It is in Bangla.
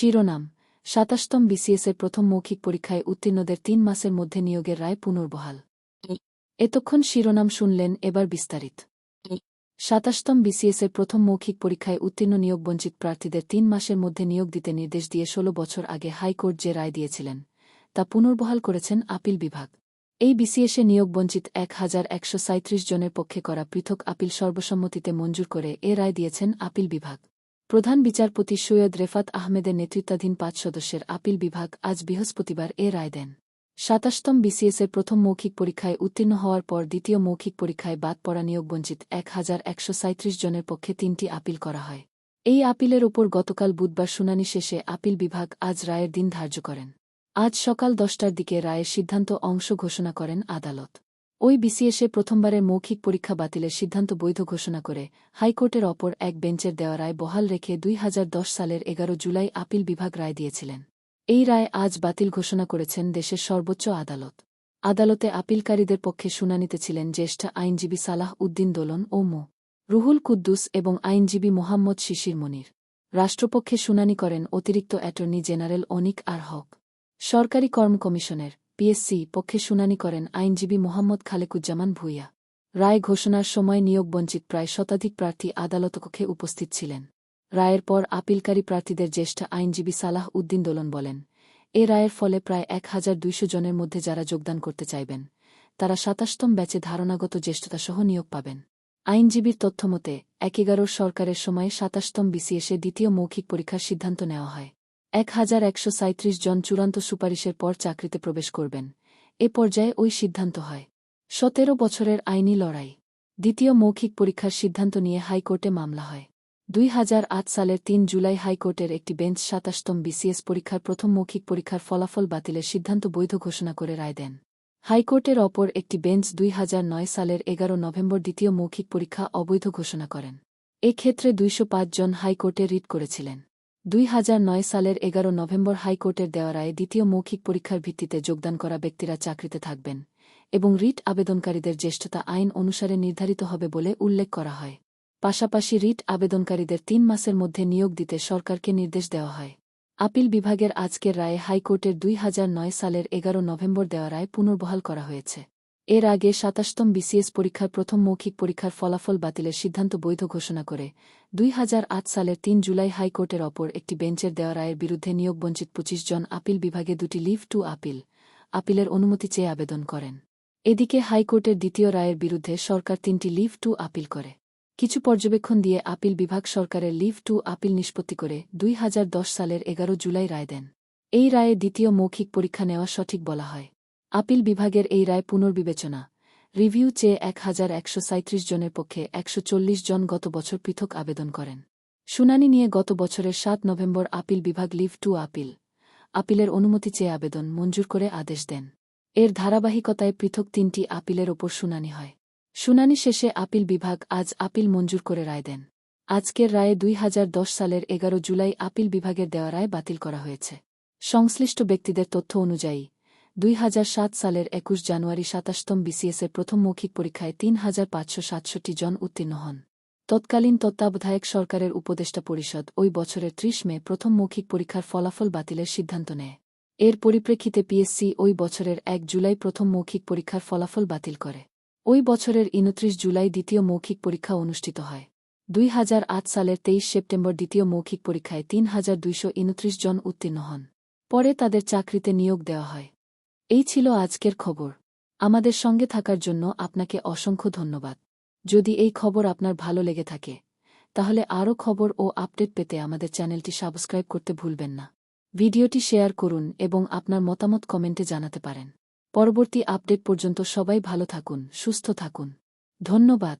শিরোনাম, সাতাশতম বিসিএসের প্রথম মৌখিক পরীক্ষায় উত্তীর্ণদের তিন মাসের মধ্যে নিয়োগের রায় পুনর্বহাল। এতক্ষণ শিরোনাম শুনলেন এবার বিস্তারিত। সাতাশতম বিসিএসের প্রথম মৌখিক পরীক্ষায় উত্তীর্ণ নিয়োগবঞ্চিত প্রার্থীদের তিন মাসের মধ্যে নিয়োগ দিতে নির্দেশ দিয়ে ষোলো বছর আগে হাইকোর্ট যে রায় দিয়েছিলেন, তা পুনর্বহাল করেছেন আপিল বিভাগ। এই বিসিএসে নিয়োগবঞ্চিত এক হাজার একশো জনের পক্ষে করা পৃথক আপিল সর্বসম্মতিতে মঞ্জুর করে এ রায় দিয়েছেন আপিল বিভাগ। প্রধান বিচারপতি সৈয়দ রেফাত আহমেদের নেতৃত্বাধীন পাঁচ সদস্যের আপিল বিভাগ আজ বৃহস্পতিবার এ রায় দেন। সাতাশতম বিসিএসের প্রথম মৌখিক পরীক্ষায় উত্তীর্ণ হওয়ার পর দ্বিতীয় মৌখিক পরীক্ষায় বাদ পড়া নিয়োগবঞ্চিত এক হাজার একশো জনের পক্ষে তিনটি আপিল করা হয়। এই আপিলের ওপর গতকাল বুধবার শুনানি শেষে আপিল বিভাগ আজ রায়ের দিন ধার্য করেন। আজ সকাল দশটার দিকে রায়ের সিদ্ধান্ত অংশ ঘোষণা করেন আদালত। ওই বিসিএসে প্রথমবারের মৌখিক পরীক্ষা বাতিলের সিদ্ধান্ত বৈধ ঘোষণা করে হাইকোর্টের অপর এক বেঞ্চের দেওয়া রায় বহাল রেখে দুই হাজার দশ সালের এগারো জুলাই আপিল বিভাগ রায় দিয়েছিলেন। এই রায় আজ বাতিল ঘোষণা করেছেন দেশের সর্বোচ্চ আদালত। আদালতে আপিলকারীদের পক্ষে শুনানিতে ছিলেন জ্যেষ্ঠ আইনজীবী সালাহ উদ্দিন দোলন ও মো। রুহুল কুদ্দুস এবং আইনজীবী মোহাম্মদ শিশির মনির। রাষ্ট্রপক্ষে শুনানি করেন অতিরিক্ত attorney general Anik R Haque. সরকারি কর্ম কমিশনের পিএসসি পক্ষে শুনানি করেন আইনজীবী মোহাম্মদ খালেকুজ্জামান ভুইয়া। রায় ঘোষণার সময় নিয়োগবঞ্চিত প্রায় শতাধিক প্রার্থী আদালতকক্ষে উপস্থিত ছিলেন। রায়ের পর আপিলকারী প্রার্থীদের জ্যেষ্ঠ আইনজীবী সালাহ উদ্দিন দোলন বলেন, এ রায়ের ফলে প্রায় এক হাজার দুইশো জনের মধ্যে যারা যোগদান করতে চাইবেন, তারা সাতাশতম ব্যাচে ধারণাগত জ্যেষ্ঠতাসহ নিয়োগ পাবেন। আইনজীবীর তথ্যমতে এক এগারোর সরকারের সময়ে সাতাশতম বিসিএসে দ্বিতীয় মৌখিক পরীক্ষার সিদ্ধান্ত নেওয়া হয়। এক হাজার একশো সাঁত্রিশ জন চূড়ান্ত সুপারিশের পর চাকরিতে প্রবেশ করবেন। এ পর্যায়ে ওই সিদ্ধান্ত হয়। সতেরো বছরের আইনি লড়াই। দ্বিতীয় মৌখিক পরীক্ষার সিদ্ধান্ত নিয়ে হাইকোর্টে মামলা হয়। দুই হাজার আট সালের তিন জুলাই হাইকোর্টের একটি বেঞ্চ সাতাশতম বিসিএস পরীক্ষার প্রথম মৌখিক পরীক্ষার ফলাফল বাতিলের সিদ্ধান্ত বৈধ ঘোষণা করে রায় দেন। হাইকোর্টের অপর একটি বেঞ্চ দুই হাজার নয় সালের এগারো নভেম্বর দ্বিতীয় মৌখিক পরীক্ষা অবৈধ ঘোষণা করেন। এক্ষেত্রে দুইশো পাঁচ জন হাইকোর্টে রিট করেছিলেন। দুই হাজার নয় সালের এগারো নভেম্বর হাইকোর্টের দেওয়া রায়ে দ্বিতীয় মৌখিক পরীক্ষার ভিত্তিতে যোগদান করা ব্যক্তিরা চাকরিতে থাকবেন এবং রিট আবেদনকারীদের জ্যেষ্ঠতা আইন অনুসারে নির্ধারিত হবে বলে উল্লেখ করা হয়। পাশাপাশি রিট আবেদনকারীদের তিন মাসের মধ্যে নিয়োগ দিতে সরকারকে নির্দেশ দেওয়া হয়। আপিল বিভাগের আজকের রায়ে হাইকোর্টের দুই হাজার নয় সালের এগারো নভেম্বর দেওয়া রায় পুনর্বহাল করা হয়েছে। এর আগে সাতাশতম বিসিএস পরীক্ষার প্রথম মৌখিক পরীক্ষার ফলাফল বাতিলের সিদ্ধান্ত বৈধ ঘোষণা করে, দুই হাজার আট সালের তিন জুলাই হাইকোর্টের অপর একটি বেঞ্চের দেওয়া রায়ের বিরুদ্ধে নিয়োগবঞ্চিত পঁচিশ জন আপিল বিভাগে দুটি লিভ টু আপিল, আপিলের অনুমতি চেয়ে আবেদন করেন। এদিকে হাইকোর্টের দ্বিতীয় রায়ের বিরুদ্ধে সরকার তিনটি লিভ টু আপিল করে। কিছু পর্যবেক্ষণ দিয়ে আপিল বিভাগ সরকারের লিভ টু আপিল নিষ্পত্তি করে দুই হাজার দশ সালের এগারো জুলাই রায় দেন। এই রায়ে দ্বিতীয় মৌখিক পরীক্ষা নেওয়া সঠিক বলা হয়। আপিল বিভাগের এই রায় পুনর্বিবেচনা। রিভিউ চেয়ে এক হাজার একশো সাঁত্রিশ জনের পক্ষে একশো চল্লিশ জন গত বছর পৃথক আবেদন করেন। শুনানি নিয়ে গত বছরের সাত নভেম্বর আপিল বিভাগ লিভ টু আপিল। আপিলের অনুমতি চেয়ে আবেদন মঞ্জুর করে আদেশ দেন। এর ধারাবাহিকতায় পৃথক তিনটি আপিলের ওপর শুনানি হয়। শুনানি শেষে আপিল বিভাগ আজ আপিল মঞ্জুর করে রায় দেন। আজকের রায়ে দুই হাজার দশ সালের এগারো জুলাই আপিল বিভাগের দেওয়া রায় বাতিল করা হয়েছে। সংশ্লিষ্ট ব্যক্তিদের তথ্য অনুযায়ী দুই হাজার সাত সালের একুশ জানুয়ারি সাতাশতম বিসিএসের প্রথম মৌখিক পরীক্ষায় তিন হাজার পাঁচশো সাতষট্টি জন উত্তীর্ণ হন। তৎকালীন তত্ত্বাবধায়ক সরকারের উপদেষ্টা পরিষদ ওই বছরের ত্রিশ মে প্রথম মৌখিক পরীক্ষার ফলাফল বাতিলের সিদ্ধান্ত নেয়। এর পরিপ্রেক্ষিতে পিএসসি ওই বছরের এক জুলাই প্রথম মৌখিক পরীক্ষার ফলাফল বাতিল করে। ওই বছরের ইনত্রিশ জুলাই দ্বিতীয় মৌখিক পরীক্ষা অনুষ্ঠিত হয়। দুই হাজার আট সালের তেইশ সেপ্টেম্বর দ্বিতীয় মৌখিক পরীক্ষায় তিন হাজার দুইশ উনত্রিশ জন উত্তীর্ণ হন। পরে তাদের চাকরিতে নিয়োগ দেওয়া হয়। এই ছিল আজকের খবর। আমাদের সঙ্গে থাকার জন্য আপনাকে অসংখ্য ধন্যবাদ। যদি এই খবর আপনার ভালো লেগে থাকে, তাহলে আরও খবর ও আপডেট পেতে আমাদের চ্যানেলটি সাবস্ক্রাইব করতে ভুলবেন না। ভিডিওটি শেয়ার করুন এবং আপনার মতামত কমেন্টে জানাতে পারেন। পরবর্তী আপডেট পর্যন্ত সবাই ভালো থাকুন, সুস্থ থাকুন। ধন্যবাদ।